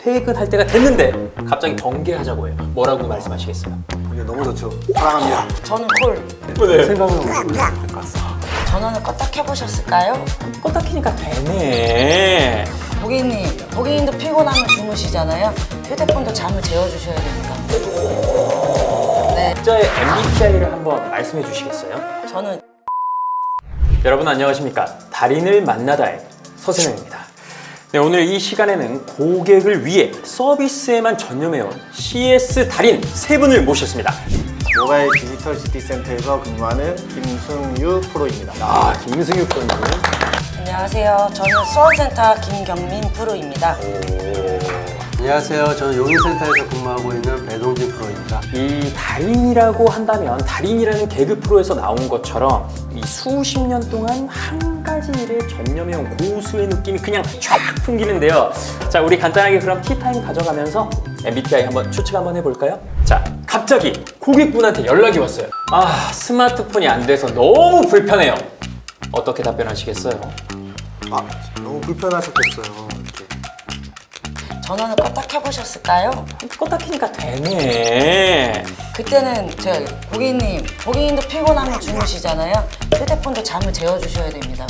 퇴근할 때가 됐는데 갑자기 번개하자고 해요. 뭐라고 말씀하시겠어요? 이게 너무 좋죠. 사랑합니다. 저는 콜. 네. 될것 같습니다. 전원을 껐다 켜보셨을까요? 껐다 키니까 되네. 고객님, 고객님도 피곤하면 주무시잖아요. 휴대폰도 잠을 재워주셔야 됩니다. 네, 각자의 MBTI를 한번 말씀해 주시겠어요? 저는 여러분 안녕하십니까? 달인을 만나다의 서세명입니다. 네, 오늘 이 시간에는 고객을 위해 서비스에만 전념해온 CS 달인 세 분을 모셨습니다. 모바일 디지털 시티 센터에서 근무하는 김승유 프로입니다. 아, 김승유 프로님. 안녕하세요. 저는 수원센터 김경민 프로입니다. 안녕하세요. 저는 용인센터에서 근무하고 있는 프로입니다. 이 달인이라고 한다면 달인이라는 개그 프로에서 나온 것처럼 이 수십 년 동안 한 가지 일에 전념해온 고수의 느낌이 그냥 쫙 풍기는데요. 자, 우리 간단하게 그럼 티타임 가져가면서 MBTI 한번 추측 한번 해볼까요? 자, 갑자기 고객분한테 연락이 왔어요. 아, 스마트폰이 안 돼서 너무 불편해요. 어떻게 답변하시겠어요? 아, 너무 불편하셨겠어요. 전원을 껐다 켜보셨을까요? 껐다 키니까 되네. 그때는 제가 고객님, 고객님도 피곤하면 주무시잖아요. 휴대폰도 잠을 재워주셔야 됩니다.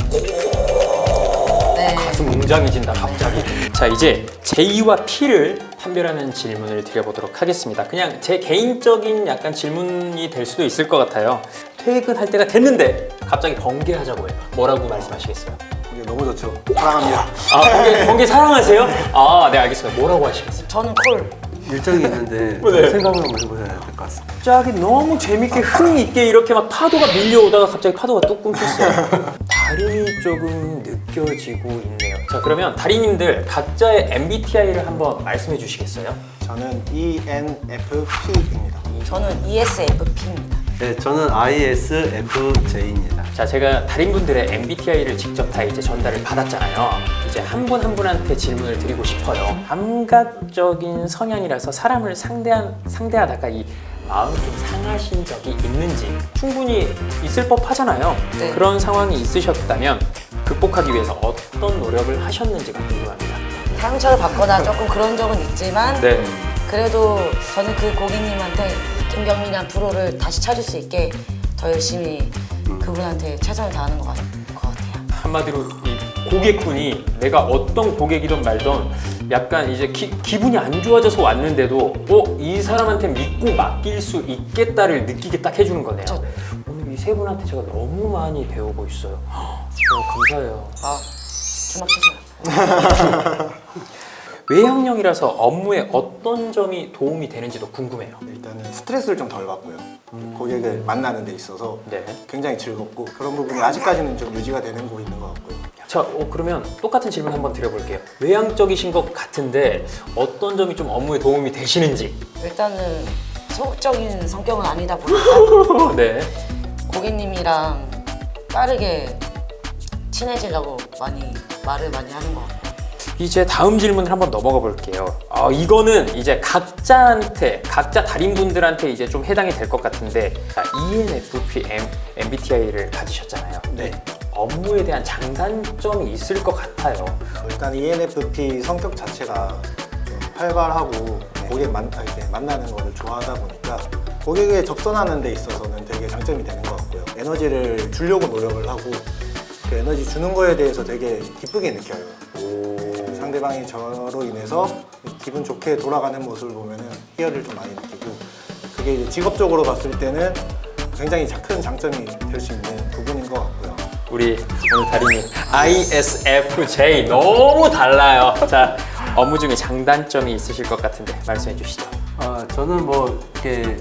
네. 가슴 웅장해진다 갑자기 자 이제 J와 P를 판별하는 질문을 드려보도록 하겠습니다 그냥 제 개인적인 약간 질문이 될 수도 있을 것 같아요 퇴근할 때가 됐는데 갑자기 번개하자고 해요 뭐라고 말씀하시겠어요? 이게 너무 좋죠. 사랑합니다. 아 번개, 번개 사랑하세요? 아 네 알겠습니다 뭐라고 하시겠어요? 저는 콜. 일정이 있는데 네. 생각을 한번 해보셔야 될 것 같습니다. 갑자기 너무 재밌게 흥 있게 이렇게 막 파도가 밀려오다가 갑자기 파도가 뚝 끊겼어요 달인이 조금 느껴지고 있네요 자 그러면 달인님들 각자의 MBTI를 한번 말씀해 주시겠어요? 저는 ENFP입니다. 저는 ESFP입니다. 네, 저는 ISFJ입니다. 자, 제가 달인분들의 MBTI를 직접 다 이제 전달을 받았잖아요. 이제 한 분 한 분한테 질문을 드리고 싶어요. 감각적인 성향이라서 사람을 상대한, 상대하다가 이 마음이 좀 상하신 적이 있는지 충분히 있을 법 하잖아요. 네. 그런 상황이 있으셨다면 극복하기 위해서 어떤 노력을 하셨는지가 궁금합니다. 상처를 받거나 조금 그런 적은 있지만 네. 그래도 저는 그 고객님한테 김경민이란 프로를 다시 찾을 수 있게 더 열심히 그분한테 최선을 다하는 것, 같, 것 같아요. 한마디로 이 고객분이 내가 어떤 고객이든 말든 약간 이제 기, 기분이 안 좋아져서 왔는데도 어? 이 사람한테 믿고 맡길 수 있겠다를 느끼게 딱 해주는 거네요. 저- 오늘 이 세 분한테 제가 너무 많이 배우고 있어요. 어, 감사해요. 아, 주먹 치세요. 외향형이라서 업무에 어떤 점이 도움이 되는지도 궁금해요. 일단은 스트레스를 좀 덜 받고요. 고객을 만나는 데 있어서 네. 굉장히 즐겁고 그런 부분이 아직까지는 좀 유지가 되는 거 있는 것 같고요. 자, 어, 그러면 똑같은 질문 한번 드려볼게요. 외향적이신 것 같은데 어떤 점이 좀 업무에 도움이 되시는지. 일단은 소극적인 성격은 아니다 보니까 네. 고객님이랑 빠르게 친해지려고 많이 말을 많이 하는 것 같고 이제 다음 질문을 한번 넘어가 볼게요. 아, 이거는 이제 각자한테, 각자 달인분들한테 이제 좀 해당이 될 것 같은데, 자, ENFP M, MBTI를 가지셨잖아요. 네. 업무에 대한 장단점이 있을 것 같아요. 일단 ENFP 성격 자체가 좀 활발하고 고객 만, 아, 이렇게 만나는 거를 좋아하다 보니까 고객에 접선하는 데 있어서는 되게 장점이 되는 것 같고요. 에너지를 주려고 노력을 하고 그 에너지 주는 거에 대해서 되게 기쁘게 느껴요. 상대방이 저로 인해서 기분 좋게 돌아가는 모습을 보면은 희열을 좀 많이 느끼고 그게 이제 직업적으로 봤을 때는 굉장히 자- 큰 장점이 될 수 있는 부분인 것 같고요. 우리 오늘 달인님 ISFJ 너무 달라요. 자, 업무 중에 장단점이 있으실 것 같은데 말씀해 주시죠. 아, 저는 뭐 이렇게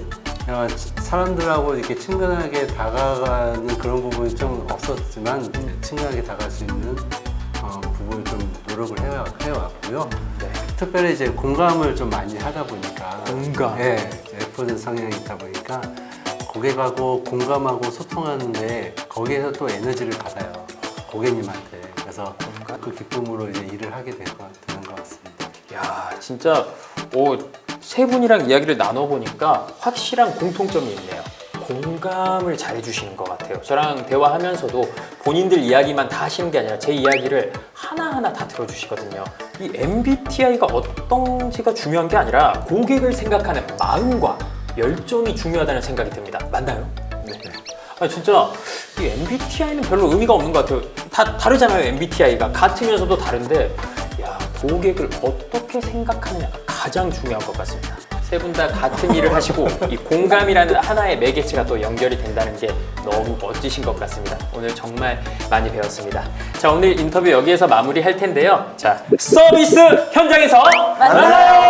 어, 사람들하고 이렇게 친근하게 다가가는 그런 부분이 좀 없었지만 친근하게 다가갈 수 있는 어, 부분을 좀 노력을 해와, 해왔고요. 네. 특별히 이제 공감을 좀 많이 하다 보니까 공감? 예, F 성향이 있다 보니까 고객하고 공감하고 소통하는데 거기에서 또 에너지를 받아요 고객님한테 그래서 그 기쁨으로 이제 일을 하게 되는 것 같습니다. 야, 진짜 오, 세 분이랑 이야기를 나눠보니까 확실한 공통점이 있네요. 공감을 잘해주시는 것 같아요. 저랑 대화하면서도 본인들 이야기만 다 하시는 게 아니라 제 이야기를 하나하나 다 들어주시거든요. 이 MBTI가 어떤지가 중요한 게 아니라 고객을 생각하는 마음과 열정이 중요하다는 생각이 듭니다. 맞나요? 네. 아 진짜 이 MBTI는 별로 의미가 없는 것 같아요. 다 다르잖아요. MBTI가 같으면서도 다른데 야 고객을 어떻게 생각하느냐가 가장 중요한 것 같습니다. 세 분 다 같은 일을 하시고 이 공감이라는 하나의 매개체가 또 연결이 된다는 게 너무 멋지신 것 같습니다. 오늘 정말 많이 배웠습니다. 자 오늘 인터뷰 여기에서 마무리할 텐데요. 자 서비스 현장에서 만나요.